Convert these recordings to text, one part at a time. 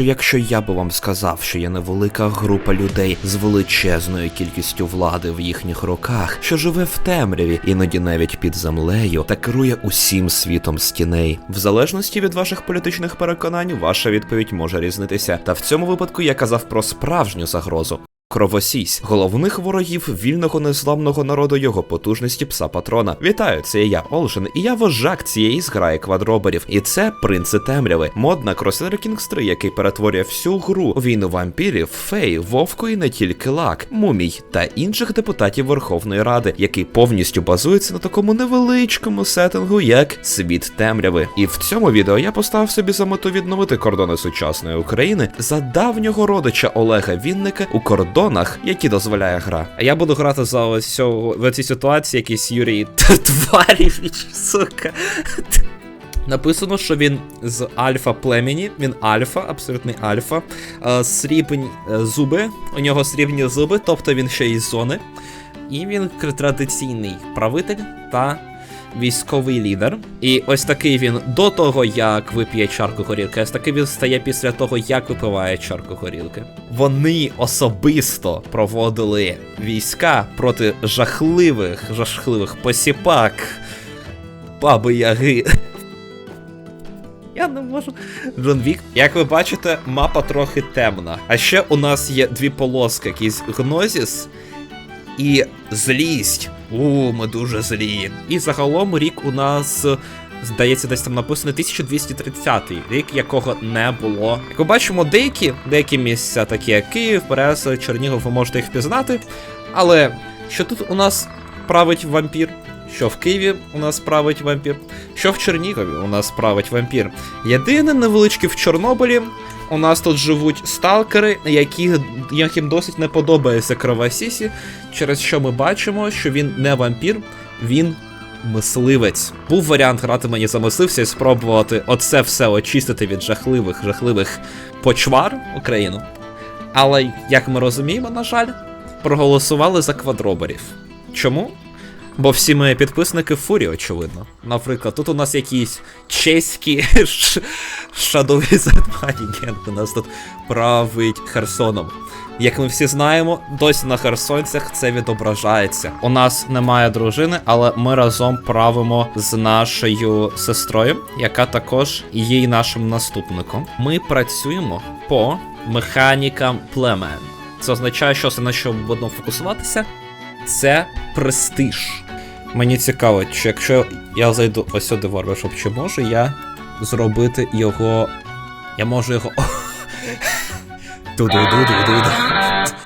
що якщо я би вам сказав, що є невелика група людей з величезною кількістю влади в їхніх руках, що живе в темряві, іноді навіть під землею, та керує усім світом стіней. В залежності від ваших політичних переконань, ваша відповідь може різнитися. Та в цьому випадку я казав про справжню загрозу. Кровосісь, головних ворогів вільного незламного народу його потужності пса патрона. Вітаю, це я Олжен, і я вожак цієї зграї квадроберів. І це принци темряви, мод на Crusader Kings 3, який перетворює всю гру війну вампірів, фей, вовку і не тільки лак, мумій та інших депутатів Верховної Ради, який повністю базується на такому невеличкому сеттингу, як світ темряви. І в цьому відео я поставив собі за мету відновити кордони сучасної України за давнього родича Олега Вінника у кордонах, які дозволяє гра. А я буду грати за ось цього цій ситуації, якийсь Юрій тварів, сука. Написано, що він з альфа племені, він альфа, абсолютний альфа. Е, Срібні е, зуби, у нього срібні зуби, тобто він ще із зони. І він традиційний правитель та військовий лідер. І ось такий він до того, як вип'є чарку горілки, ось такий він стає після того, як випиває чарку горілки. Вони особисто проводили війська проти жахливих, жахливих посіпак, баби Яги. Я не можу. Джон Вік. Як ви бачите, мапа трохи темна. А ще у нас є дві полоски: якийсь гнозіс і злість. У, ми дуже злі. І загалом рік у нас. Здається, десь там написано 1230 рік, якого не було. Як ми бачимо, деякі, деякі місця, такі як Київ, Берез, Чернігов, ви можете їх впізнати. Але що тут у нас править вампір? Що в Києві у нас править вампір, що в Чернігові у нас править вампір. Єдине невеличке в Чорнобилі. У нас тут живуть сталкери, які, яким досить не подобається Кровосісі, через що ми бачимо, що він не вампір, він мисливець. Був варіант грати мені за мисливця і спробувати оце все очистити від жахливих, жахливих почвар Україну. Але, як ми розуміємо, на жаль, проголосували за квадроберів. Чому? Бо всі мої підписники в фурі, очевидно. Наприклад, тут у нас якісь чеські ш- Shadow у нас тут править Херсоном. Як ми всі знаємо, досі на херсонцях це відображається. У нас немає дружини, але ми разом правимо з нашою сестрою, яка також є й нашим наступником. Ми працюємо по механікам племен. Це означає, що все на що будемо фокусуватися, це престиж. Мені цікаво, чи якщо я зайду ось сюди в Warbershop, чи можу я зробити його. Я можу його.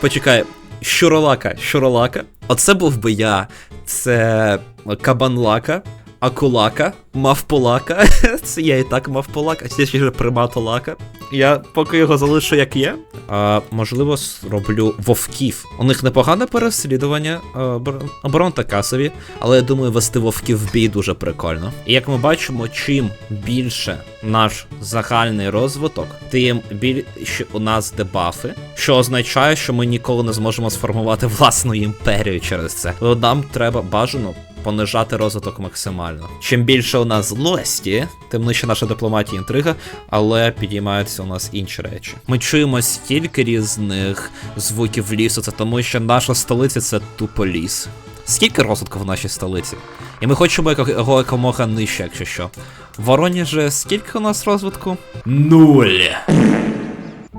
Почекай, щуролака, щуролака. Оце був би я. Це кабанлака, акулака, мавполака. Це я і так мавполака, а ще ж приматолака. Я поки його залишу як є. А, можливо, зроблю вовків. У них непогане переслідування а, обор- оборон касові, але я думаю, вести вовків в бій дуже прикольно. І як ми бачимо, чим більше наш загальний розвиток, тим більше у нас дебафи, що означає, що ми ніколи не зможемо сформувати власну імперію через це. Нам треба бажано понижати розвиток максимально. Чим більше у нас злості, тим нижче наша дипломатія інтрига, але підіймаються у нас інші речі. Ми чуємо стільки різних звуків лісу, це тому що наша столиця це тупо ліс. Скільки розвитку в нашій столиці? І ми хочемо його якомога нижче, якщо що. В Воронежі скільки у нас розвитку? Нуль.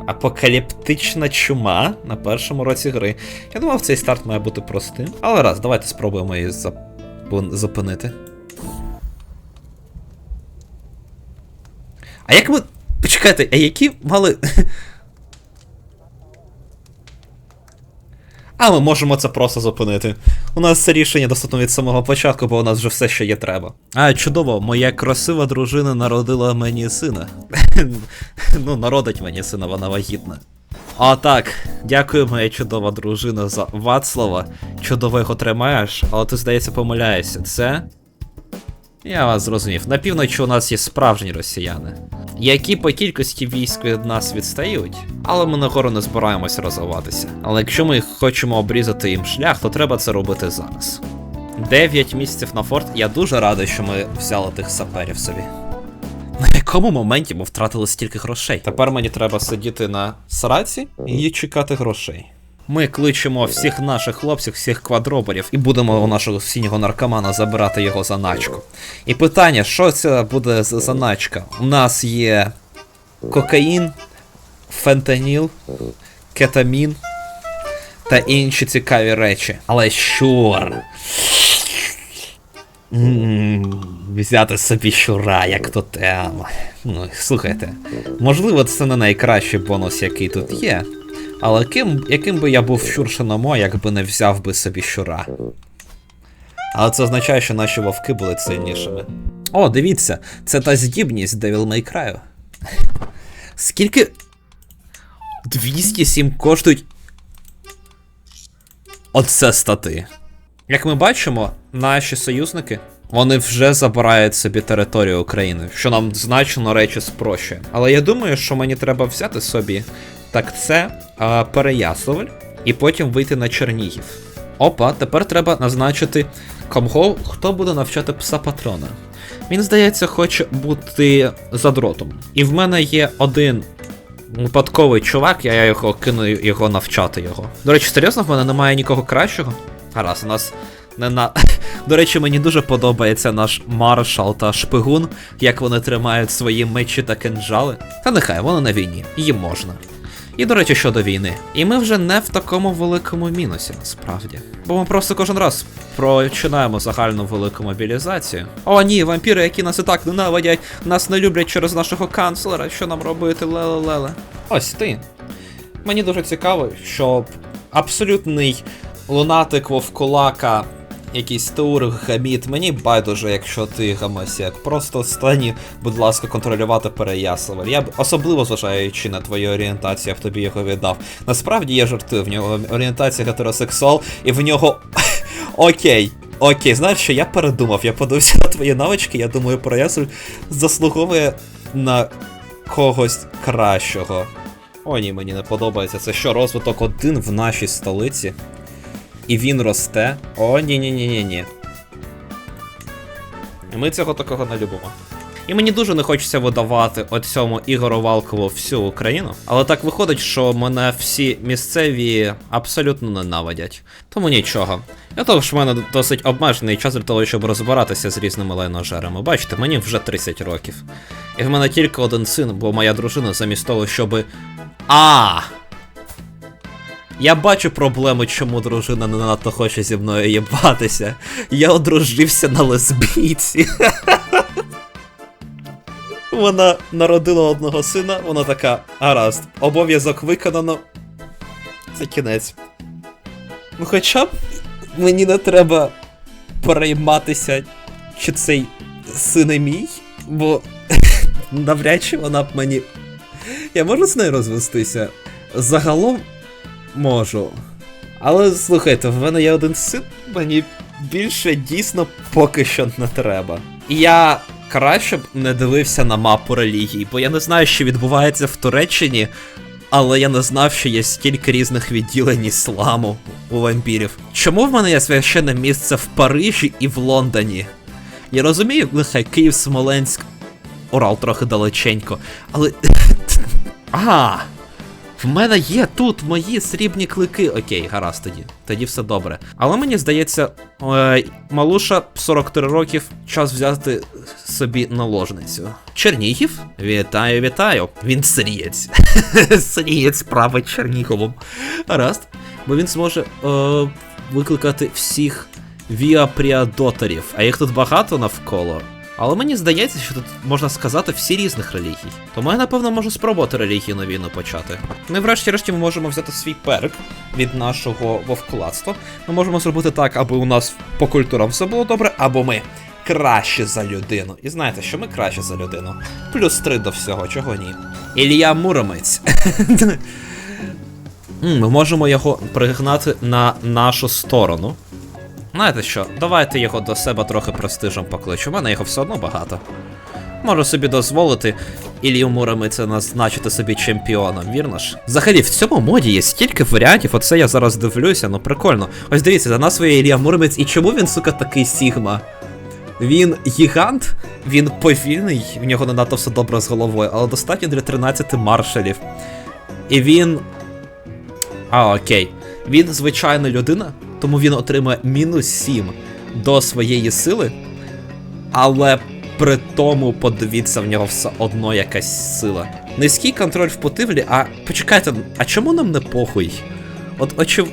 Апокаліптична чума на першому році гри. Я думав, цей старт має бути простим. Але раз, давайте спробуємо її запу- зупинити. А як ми. Почекайте, а які мали. А ми можемо це просто зупинити. У нас це рішення доступно від самого початку, бо у нас вже все, що є треба. А, чудово, моя красива дружина народила мені сина. ну, народить мені сина, вона вагітна. А так, дякую, моя чудова дружина, за Вацлава. Чудово його тримаєш, але ти, здається, помиляєшся. Це. Я вас зрозумів. На півночі у нас є справжні росіяни, які по кількості військ від нас відстають, але ми нагору не збираємося розвиватися. Але якщо ми хочемо обрізати їм шлях, то треба це робити зараз. 9 місяців на форт. Я дуже радий, що ми взяли тих саперів собі. На якому моменті ми втратили стільки грошей? Тепер мені треба сидіти на сраці і чекати грошей. Ми кличемо всіх наших хлопців, всіх квадроберів, і будемо у нашого синього наркомана забирати його заначку. І питання, що це буде за заначка? У нас є кокаїн, фентаніл, кетамін та інші цікаві речі. Але щур. Взяти собі щура, як тотем. Ну, слухайте, можливо, це не найкращий бонус, який тут є. Але ким, яким би я був щуршиномо, якби не взяв би собі щура. Але це означає, що наші вовки були сильнішими. О, дивіться, це та здібність Devil May Cry. Скільки. 207 коштують. Оце стати. Як ми бачимо, наші союзники вони вже забирають собі територію України, що нам значно речі спрощує. Але я думаю, що мені треба взяти собі так це а, Переяславль і потім вийти на Чернігів. Опа, тепер треба назначити кого, хто буде навчати пса патрона. Він, здається, хоче бути задротом. І в мене є один випадковий чувак, я його кину його навчати його. До речі, серйозно, в мене немає нікого кращого. Гаразд, у нас не на. До речі, мені дуже подобається наш маршал та шпигун, як вони тримають свої мечі та кинджали. Та нехай вони на війні, їм можна. І до речі, щодо війни. І ми вже не в такому великому мінусі, насправді. Бо ми просто кожен раз починаємо загальну велику мобілізацію. О, ні, вампіри, які нас і так ненавидять, нас не люблять через нашого канцлера, що нам робити, леле-леле. Ось ти. Мені дуже цікаво, щоб абсолютний лунатик вовкулака, якийсь тур, гаміт, мені байдуже, якщо ти гамасяк. Просто стані, будь ласка, контролювати Переяславль. Я б особливо зважаючи на твою орієнтацію, я б тобі його віддав. Насправді я жартую, в нього орієнтація гетеросексуал, і в нього. Окей. Окей, знаєш що, я передумав, я подивився на твої навички, я думаю, Переяславль заслуговує на когось кращого. О, ні, мені не подобається. Це що, розвиток один в нашій столиці? І він росте. О, ні ні ні ні ні Ми цього такого не любимо. І мені дуже не хочеться видавати оцьому Ігору Валкову всю Україну. Але так виходить, що мене всі місцеві абсолютно ненавидять. Тому нічого. Я того ж в мене досить обмежений час для того, щоб розбиратися з різними лайножерами. Бачите, мені вже 30 років. І в мене тільки один син, бо моя дружина замість того, щоби. А! Я бачу проблему, чому дружина не надто хоче зі мною їбатися. Я одружився на лесбійці. Вона народила одного сина, вона така, гаразд, обов'язок виконано. Це кінець. Ну хоча б мені не треба перейматися, чи цей син мій, бо навряд чи вона б мені. Я можу з нею розвестися? Загалом можу. Але слухайте, в мене є один син, мені більше дійсно поки що не треба. І я краще б не дивився на мапу релігій, бо я не знаю, що відбувається в Туреччині, але я не знав, що є стільки різних відділень ісламу у вампірів. Чому в мене є священне місце в Парижі і в Лондоні? Я розумію, нехай Київ, Смоленськ, Урал трохи далеченько, але. А! В мене є тут мої срібні клики. Окей, гаразд тоді. Тоді все добре. Але мені здається, е, малуша 43 років, час взяти собі наложницю. Чернігів? Вітаю, вітаю. Він срієць. Срієць править Черніговом. Гаразд. Бо він зможе е, викликати всіх віапріадоторів. А їх тут багато навколо. Але мені здається, що тут можна сказати всі різних релігій. Тому я, напевно, можу спробувати релігійну війну почати. І врешті-решті ми можемо взяти свій перк від нашого вовкулацтва. Ми можемо зробити так, аби у нас по культурам все було добре, або ми краще за людину. І знаєте, що ми краще за людину. Плюс три до всього, чого ні. Ілля Муромець. Ми можемо його пригнати на нашу сторону. Знаєте що, давайте його до себе трохи престижем покличу. У мене його все одно багато. Можу собі дозволити Ілью Муромиця назначити собі чемпіоном, вірно ж? Взагалі, в цьому моді є стільки варіантів, оце я зараз дивлюся, ну прикольно. Ось дивіться, за назвою Ілля Муромець, і чому він, сука, такий Сігма? Він гігант, він повільний, в нього не надто все добре з головою, але достатньо для 13 маршалів. І він. А, окей. Він звичайна людина, тому він отримує мінус 7 до своєї сили, але при тому подивіться, в нього все одно якась сила. Низький контроль в потивлі, а почекайте, а чому нам не похуй? От очев...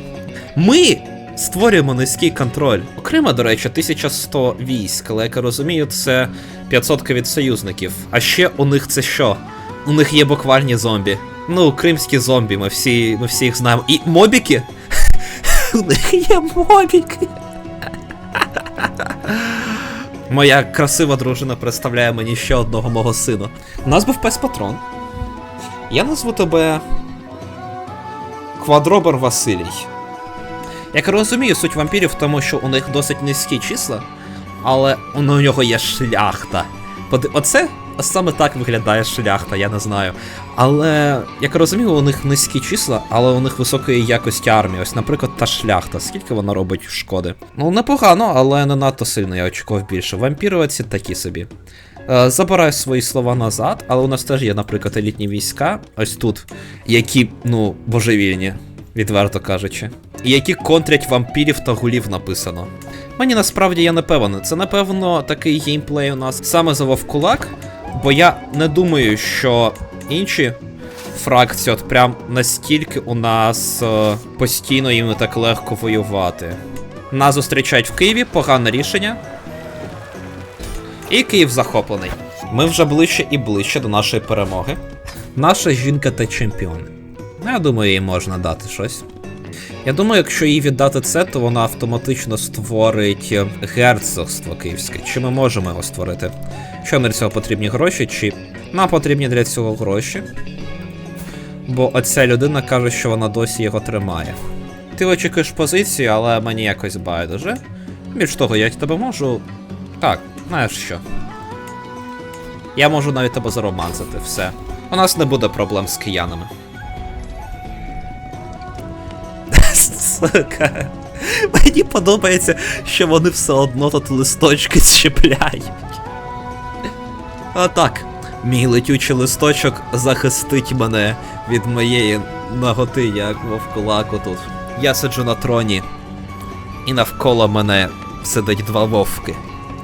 Ми створюємо низький контроль. Окремо, до речі, 1100 військ, але як я розумію, це 500 від союзників. А ще у них це що? У них є буквальні зомбі. Ну, кримські зомбі, ми всі, ми всі їх знаємо. І мобіки? У них є мобіки. Моя красива дружина представляє мені ще одного мого сина. У нас був пес патрон. Я назву тебе. Квадробер Василій. Як розумію, суть вампірів тому, що у них досить низькі числа, але у нього є шляхта. Оце саме так виглядає шляхта, я не знаю. Але, як розумію, у них низькі числа, але у них високої якості армії. Ось, наприклад, та шляхта. Скільки вона робить шкоди? Ну, непогано, але не надто сильно, я очікував більше. Вампіри оці такі собі. Е, Забираю свої слова назад, але у нас теж є, наприклад, елітні війська, ось тут, які, ну, божевільні, відверто кажучи. І які контрять вампірів та гулів написано. Мені насправді я не певен. Це напевно такий геймплей у нас саме за Вовкулак, бо я не думаю, що інші фракції от прям настільки у нас е, постійно їм не так легко воювати. Нас зустрічають в Києві, погане рішення. І Київ захоплений. Ми вже ближче і ближче до нашої перемоги. Наша жінка та чемпіон. Ну, я думаю, їй можна дати щось. Я думаю, якщо їй віддати це, то вона автоматично створить е, герцогство київське. Чи ми можемо його створити? Що нам для цього потрібні гроші, чи нам потрібні для цього гроші? Бо оця людина каже, що вона досі його тримає. Ти очікуєш позицію, але мені якось байдуже. Більш того, я тебе можу. Так, знаєш що. Я можу навіть тебе зароманцити, все. У нас не буде проблем з киянами. Сука. Мені подобається, що вони все одно тут листочки щепляють. А так, мій летючий листочок захистить мене від моєї наготи, як вовкулаку тут. Я сиджу на троні, і навколо мене сидить два вовки.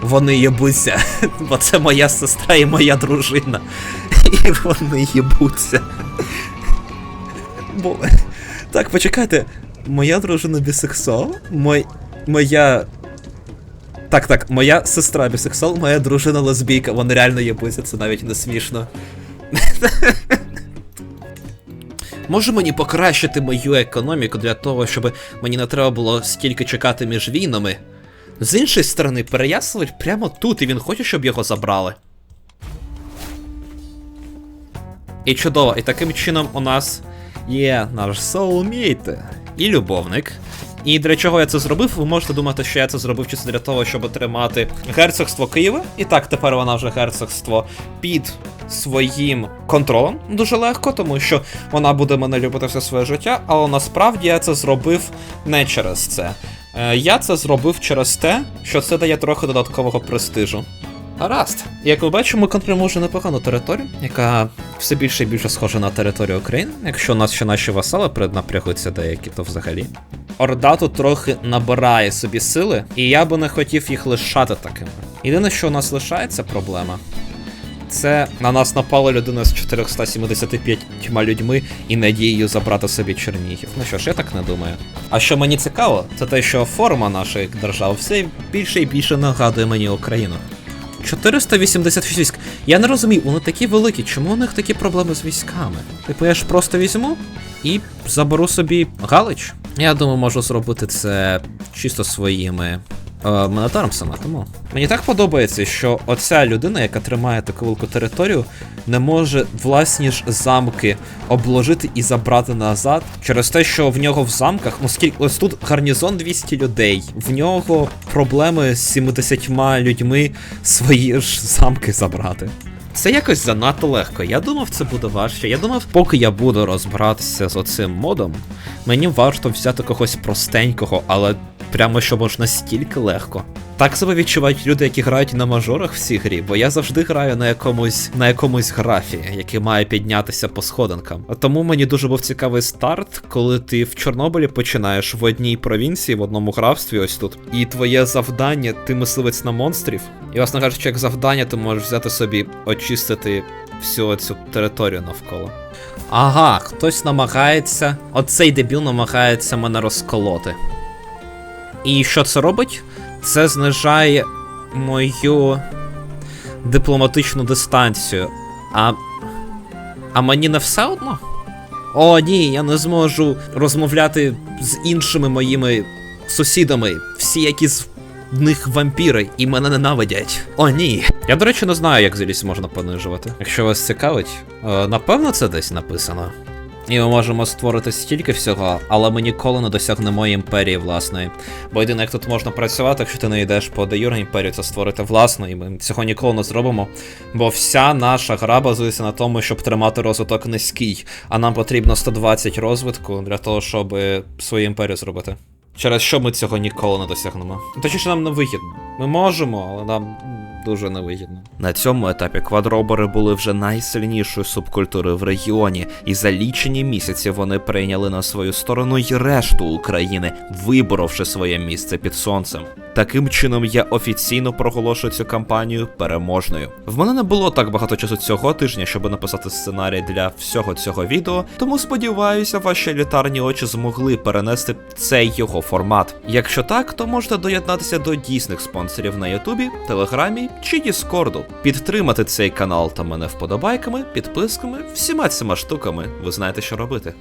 Вони єбуться, бо це моя сестра і моя дружина. І вони єбуться. Бо... Так, почекайте. Моя дружина бісексуал, мой... моя. Так, так, моя сестра бісексуал, моя дружина лесбійка, вони реально єбуться, це навіть не смішно. Може мені покращити мою економіку для того, щоб мені не треба було стільки чекати між війнами. З іншої сторони, Переяславль прямо тут, і він хоче, щоб його забрали. І чудово, і таким чином у нас є наш soulmate і любовник. І для чого я це зробив? Ви можете думати, що я це зробив чисто для того, щоб отримати герцогство Києва. І так, тепер вона вже герцогство під своїм контролем дуже легко, тому що вона буде мене любити все своє життя, але насправді я це зробив не через це. Е, Я це зробив через те, що це дає трохи додаткового престижу. Гаразд. Як ви бачимо, ми контролюємо вже непогану територію, яка все більше і більше схожа на територію України. Якщо у нас ще наші васали преднапрягуться деякі, то взагалі. Орда тут трохи набирає собі сили, і я би не хотів їх лишати такими. Єдине, що у нас лишається проблема, це на нас напала людина з 475 людьми і надією забрати собі Чернігів. Ну що ж, я так не думаю. А що мені цікаво, це те, що форма нашої держави все більше і більше нагадує мені Україну. 486 військ. Я не розумію, вони такі великі, чому у них такі проблеми з військами? Типу, я ж просто візьму і заберу собі Галич. Я думаю, можу зробити це чисто своїми е, монетаром саме, тому. Мені так подобається, що оця людина, яка тримає таку велику територію, не може власні ж замки обложити і забрати назад через те, що в нього в замках, ну скільки ось тут гарнізон 200 людей, в нього проблеми з 70 людьми свої ж замки забрати. Це якось занадто легко. Я думав, це буде важче. Я думав, поки я буду розбиратися з оцим модом, мені варто взяти когось простенького, але прямо що можна стільки легко. Так себе відчувають люди, які грають на мажорах в цій грі, бо я завжди граю на якомусь на якомусь графі, який має піднятися по сходинкам. Тому мені дуже був цікавий старт, коли ти в Чорнобилі починаєш в одній провінції, в одному графстві, ось тут, і твоє завдання, ти мисливець на монстрів. І власне кажучи, як завдання, ти можеш взяти собі очистити всю цю територію навколо. Ага, хтось намагається. Оцей дебіл намагається мене розколоти. І що це робить? Це знижає мою дипломатичну дистанцію. А. А мені не все одно? О, ні, я не зможу розмовляти з іншими моїми сусідами, всі які з них вампіри і мене ненавидять. О, ні. Я, до речі, не знаю, як злість можна понижувати. Якщо вас цікавить, е, напевно, це десь написано. І ми можемо створити стільки всього, але ми ніколи не досягнемо імперії власної. Бо єдине, як тут можна працювати, якщо ти не йдеш по де імперію, це створити власну, і ми цього ніколи не зробимо. Бо вся наша гра базується на тому, щоб тримати розвиток низький, а нам потрібно 120 розвитку для того, щоб свою імперію зробити. Через що ми цього ніколи не досягнемо. Точніше, нам не вигідно. Ми можемо, але нам дуже невигідно. На цьому етапі квадробери були вже найсильнішою субкультурою в регіоні, і за лічені місяці вони прийняли на свою сторону й решту України, виборовши своє місце під сонцем. Таким чином, я офіційно проголошую цю кампанію переможною. В мене не було так багато часу цього тижня, щоб написати сценарій для всього цього відео, тому сподіваюся, ваші елітарні очі змогли перенести цей його формат. Якщо так, то можете доєднатися до дійсних спонсорів на Ютубі, Телеграмі чи Діскорду, підтримати цей канал та мене вподобайками, підписками, всіма цими штуками. Ви знаєте, що робити.